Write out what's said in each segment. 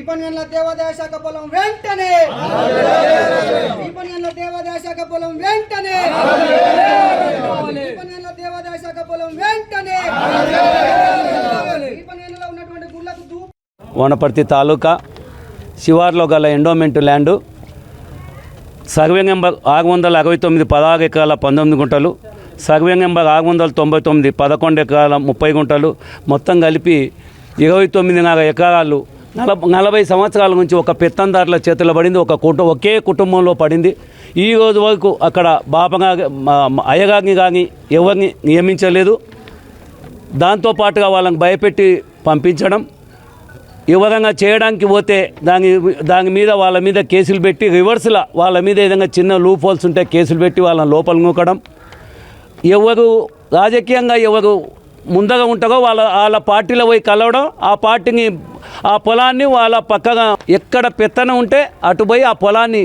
విపణ్యంలో దేవాదాయ శాఖ పొలం వెంటనే. విపణ్యంలో దేవాదాయ శాఖ పొలం వెంటనే. విపణ్యంలో దేవాదాయ శాఖ పొలం వెంటనే. విపణ్యంలో ఉన్నటువంటి గుళ్ళకు వనపర్తి తాలూకా శివార్లో గల ఎండోమెంట్ ల్యాండు సర్వే ఆరు వందల అరవై తొమ్మిది పదహారు ఎకరాల పంతొమ్మిది గుంటలు సర్వే ఆరు వందల తొంభై తొమ్మిది పదకొండు ఎకరాల ముప్పై గుంటలు మొత్తం కలిపి ఇరవై తొమ్మిదిన్నర ఎకరాలు నలభై నలభై సంవత్సరాల నుంచి ఒక పెత్తందారుల చేతిలో పడింది ఒక కుటుంబం ఒకే కుటుంబంలో పడింది. ఈ రోజు వరకు అక్కడ బాపగా అయ్యగారిని కానీ ఎవరిని నియమించలేదు. దాంతోపాటుగా వాళ్ళని భయపెట్టి పంపించడం వివరంగా చేయడానికి పోతే దాని దాని మీద వాళ్ళ మీద కేసులు పెట్టి రివర్స్లా వాళ్ళ మీద ఏదైనా చిన్న లూప్ హోల్స్ ఉంటే కేసులు పెట్టి వాళ్ళని లోపల నూకడం. ఎవరు రాజకీయంగా ఎవరు ముందుగా ఉంటారో వాళ్ళ వాళ్ళ పార్టీలో పోయి కలవడం ఆ పార్టీని ఆ పొలాన్ని వాళ్ళ పక్కగా ఎక్కడ పెత్తనం ఉంటే అటు పోయి ఆ పొలాన్ని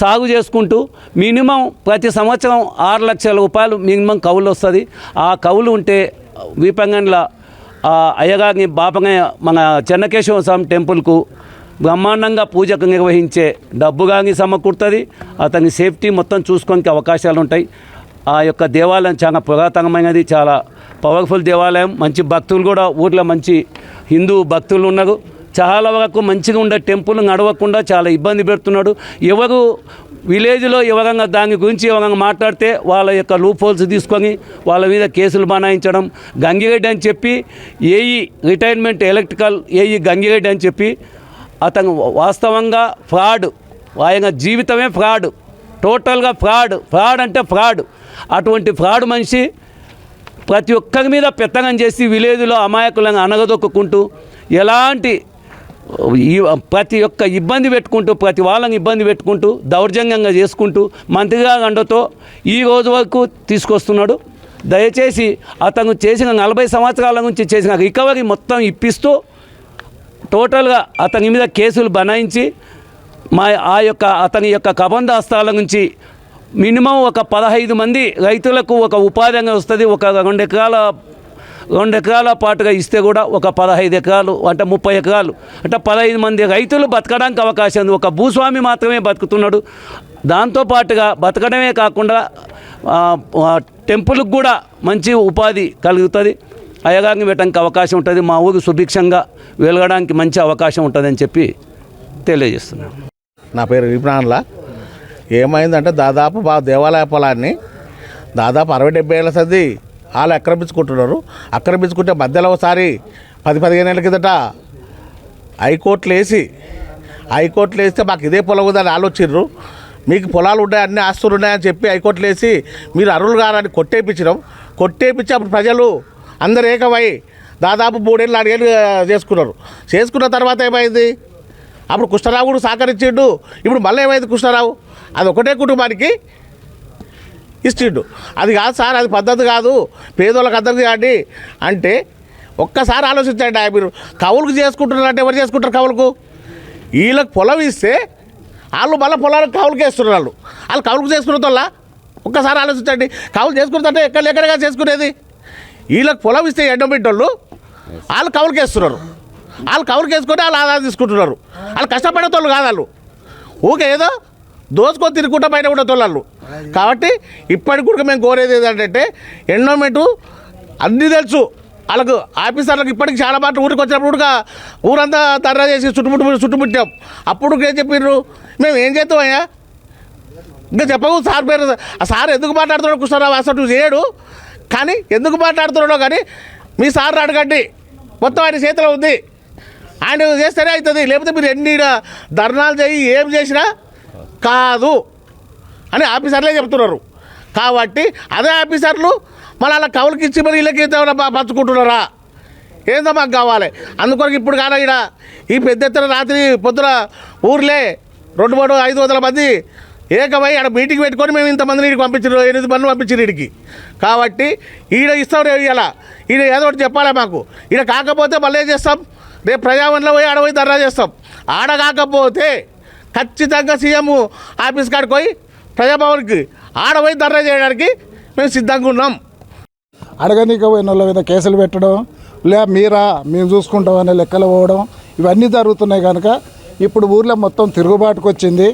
సాగు చేసుకుంటూ మినిమం ప్రతి సంవత్సరం ఆరు లక్షల రూపాయలు మినిమం కవులు వస్తుంది. ఆ కవులు ఉంటే వీపంగన్ల అయ్యగాని అయ్యగారిని బాపంగా మన చెన్నకేశవ స్వామి టెంపుల్కు బ్రహ్మాండంగా పూజకు నిర్వహించే డబ్బు కానీ సమకూరుతుంది. అతని సేఫ్టీ మొత్తం చూసుకోనికి అవకాశాలు ఉంటాయి ఆ యొక్క దేవాలయం చాలా పురాతనమైనది చాలా పవర్ఫుల్ దేవాలయం. మంచి భక్తులు కూడా ఊర్లో మంచి హిందూ భక్తులు ఉన్నారు. చాలా వరకు మంచిగా ఉండే టెంపుల్ నడవకుండా చాలా ఇబ్బంది పెడుతున్నాడు. ఎవరు విలేజ్లో ఎవరంగా దాని గురించి ఎవరంగా మాట్లాడితే వాళ్ళ యొక్క లూప్ హోల్స్ తీసుకొని వాళ్ళ మీద కేసులు బనాయించడం గంగిరెడ్డి అని చెప్పి AE retirement electrical AE Gangireddy అని చెప్పి అతను వాస్తవంగా ఫ్రాడ్. ఆయన జీవితమే ఫ్రాడ్. టోటల్గా ఫ్రాడ్. ఫ్రాడ్ అంటే ఫ్రాడ్. అటువంటి ఫ్రాడ్ మనిషి ప్రతి ఒక్కరి మీద పెత్తనం చేసి విలేజ్లో అమాయకులను అనగదొక్కుంటూ ఎలాంటి ఈ ప్రతి ఒక్క ఇబ్బంది పెట్టుకుంటూ ప్రతి వాళ్ళని ఇబ్బంది పెట్టుకుంటూ దౌర్జన్యంగా చేసుకుంటూ మంత్రిగా అండతో ఈ రోజు వరకు తీసుకొస్తున్నాడు. దయచేసి అతను చేసిన నలభై సంవత్సరాల నుంచి చేసిన రికవరీ మొత్తం ఇప్పిస్తూ టోటల్గా అతని మీద కేసులు బనాయించి మా ఆ యొక్క అతని యొక్క కబంధాస్తాల నుంచి మినిమం ఒక పదహైదు మంది రైతులకు ఒక ఉపాధిగా వస్తుంది. ఒక రెండు ఎకరాల రెండు ఎకరాల పాటుగా ఇస్తే కూడా ఒక పదహైదు ఎకరాలు అంటే ముప్పై ఎకరాలు అంటే పదహైదు మంది రైతులు బతకడానికి అవకాశం ఉంది. ఒక భూస్వామి మాత్రమే బతుకుతున్నాడు. దాంతోపాటుగా బతకడమే కాకుండా టెంపుల్కి కూడా మంచి ఉపాధి కలుగుతుంది. అయ్యగారిని పెట్టడానికి అవకాశం ఉంటుంది. మా ఊరు సుభిక్షంగా వెలగడానికి మంచి అవకాశం ఉంటుందని చెప్పి తెలియజేస్తున్నాను. నా పేరు విప్రాన్లా. ఏమైందంటే దాదాపు మా దేవాలయ పొలాన్ని దాదాపు అరవై డెబ్బై ఏళ్ళ సది వాళ్ళు ఆక్రమించుకుంటున్నారు ఆక్రమించుకుంటే మధ్యలో ఒకసారి పది పదిహేను ఏళ్ళ కిందట హైకోర్టులు వేసి హైకోర్టులు వేస్తే మాకు ఇదే పొలం ఉందని ఆలోచిండ్రు మీకు పొలాలు ఉన్నాయి అన్ని ఆస్తులు ఉన్నాయని చెప్పి హైకోర్టులు వేసి మీరు అరువులు గారని కొట్టేపించడం కొట్టేపించి అప్పుడు ప్రజలు అందరు ఏకమై దాదాపు మూడేళ్ళు నాలుగేళ్ళు చేసుకున్నారు. చేసుకున్న తర్వాత ఏమైంది? అప్పుడు కృష్ణరావు కూడా సహకరించిండు. ఇప్పుడు మళ్ళీ ఏమైంది కృష్ణరావు? అది ఒకటే కుటుంబానికి ఇచ్చిండు. అది కాదు సార్ అది పద్ధతి కాదు. పేదోళ్ళకి అందరికీ కాండి అంటే ఒక్కసారి ఆలోచించండి ఆ మీరు. కవులకు చేసుకుంటున్నారు అంటే ఎవరు చేసుకుంటారు కవులకు? వీళ్ళకి పొలం ఇస్తే వాళ్ళు మళ్ళీ పొలాలకు కవులకి వేస్తున్నారు వాళ్ళు వాళ్ళు కవులకు చేసుకున్న ఒక్కసారి ఆలోచించండి. కవులు చేసుకున్నదంటే ఎక్కడ ఎక్కడగా చేసుకునేది? వీళ్ళకి పొలం ఇస్తే ఎండబెట్టోళ్ళు వాళ్ళు కవులకి వేస్తున్నారు వాళ్ళు కవర్ వేసుకొని వాళ్ళు ఆదా తీసుకుంటున్నారు. వాళ్ళు కష్టపడేటోళ్ళు కాదు వాళ్ళు. ఊకే ఏదో దోచుకొని తిరుగుకుంటా బయట కూడా తోళ్ళు కాబట్టి ఇప్పటికి కూడా మేము కోరేది ఏంటంటే ఎండోమెంటు అన్నీ తెలుసు. వాళ్ళకు ఆఫీసర్లకు ఇప్పటికి చాలా మాట ఊరికి వచ్చినప్పుడు ఊరంతా తర్రా చేసి చుట్టుముట్టు చుట్టుముట్టాం అప్పుడు ఏం చెప్పిర్రు? మేము ఏం చేస్తామయ్యా ఇంకా చెప్పవు సార్ పేరు ఆ సార్ ఎందుకు మాట్లాడుతున్నాడు కృష్ణరావు అసలు చేయడు కానీ ఎందుకు మాట్లాడుతున్నాడో కానీ మీ సార్ అడగండి. మొత్తం ఆయన చేతిలో ఉంది. ఆయన చేస్తేనే అవుతుంది. లేకపోతే మీరు ఎన్ని ధర్నాలు చేయి ఏం చేసినా కాదు అని ఆఫీసర్లే చెప్తున్నారు. కాబట్టి అదే ఆఫీసర్లు మళ్ళీ అలా కవులకి ఇచ్చి మరి వీళ్ళకి ఏమైనా పంచుకుంటున్నారా? ఏందో మాకు కావాలి. అందుకొరకు ఇప్పుడు కాదా ఇక్కడ ఈ పెద్ద ఎత్తున రాత్రి పొద్దున ఊర్లే రెండు మూడు ఐదు వందల మంది ఏకమై ఆడ మీటింగ్ పెట్టుకొని మేము ఇంతమందిని ఇక్కడికి పంపించారు ఎనిమిది మంది పంపించారు ఇడికి కాబట్టి ఈడ ఇస్తాం రేపు ఇలా ఈడ ఏదో ఒకటి చెప్పాలా మాకు. ఈడ కాకపోతే మళ్ళీ ఏం చేస్తాం? రేపు ప్రజావన్లో పోయి ఆడ పోయి ధర్నా చేస్తాం. ఆడ కాకపోతే ఖచ్చితంగా సీఎం ఆఫీస్ కాడికి పోయి ప్రజాభవన్కి ఆడ పోయి ధర్నా చేయడానికి మేము సిద్ధంగా ఉన్నాం. అడగనీకి పోయిన వాళ్ళ మీద కేసులు పెట్టడం లే మీరా మేము చూసుకుంటాం అనే లెక్కలు పోవడం ఇవన్నీ జరుగుతున్నాయి కనుక ఇప్పుడు ఊర్లో మొత్తం తిరుగుబాటుకు వచ్చింది.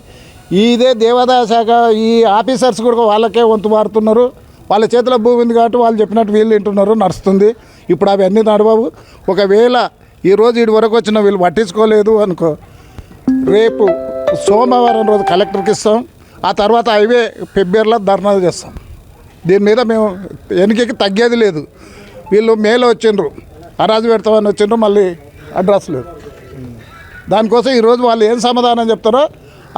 ఇదే దేవాదాయ శాఖ ఈ ఆఫీసర్స్ కూడా వాళ్ళకే వంతు మారుతున్నారు. వాళ్ళ చేతిలో భూమి ఉంది కాబట్టి వాళ్ళు చెప్పినట్టు వీళ్ళు వింటున్నారు నడుస్తుంది. ఇప్పుడు అవన్నీ నడవవు. ఒకవేళ ఈరోజు ఇటు వరకు వచ్చిన వీళ్ళు పట్టించుకోలేదు అనుకో. రేపు సోమవారం రోజు కలెక్టర్కి ఇస్తాం. ఆ తర్వాత అవే ఫిబ్రవరిలో ధర్నా చేస్తాం. దీని మీద మేము వెనుకకి తగ్గేది లేదు. వీళ్ళు మేలో వచ్చిండ్రు. అరాజు పెడతామని వచ్చిండ్రు. మళ్ళీ అడ్రస్ లేదు. దానికోసం ఈరోజు వాళ్ళు ఏం సమాధానం చెప్తారో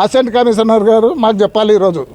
అసెంట్ కమిషనర్ గారు మాకు చెప్పాలి ఈరోజు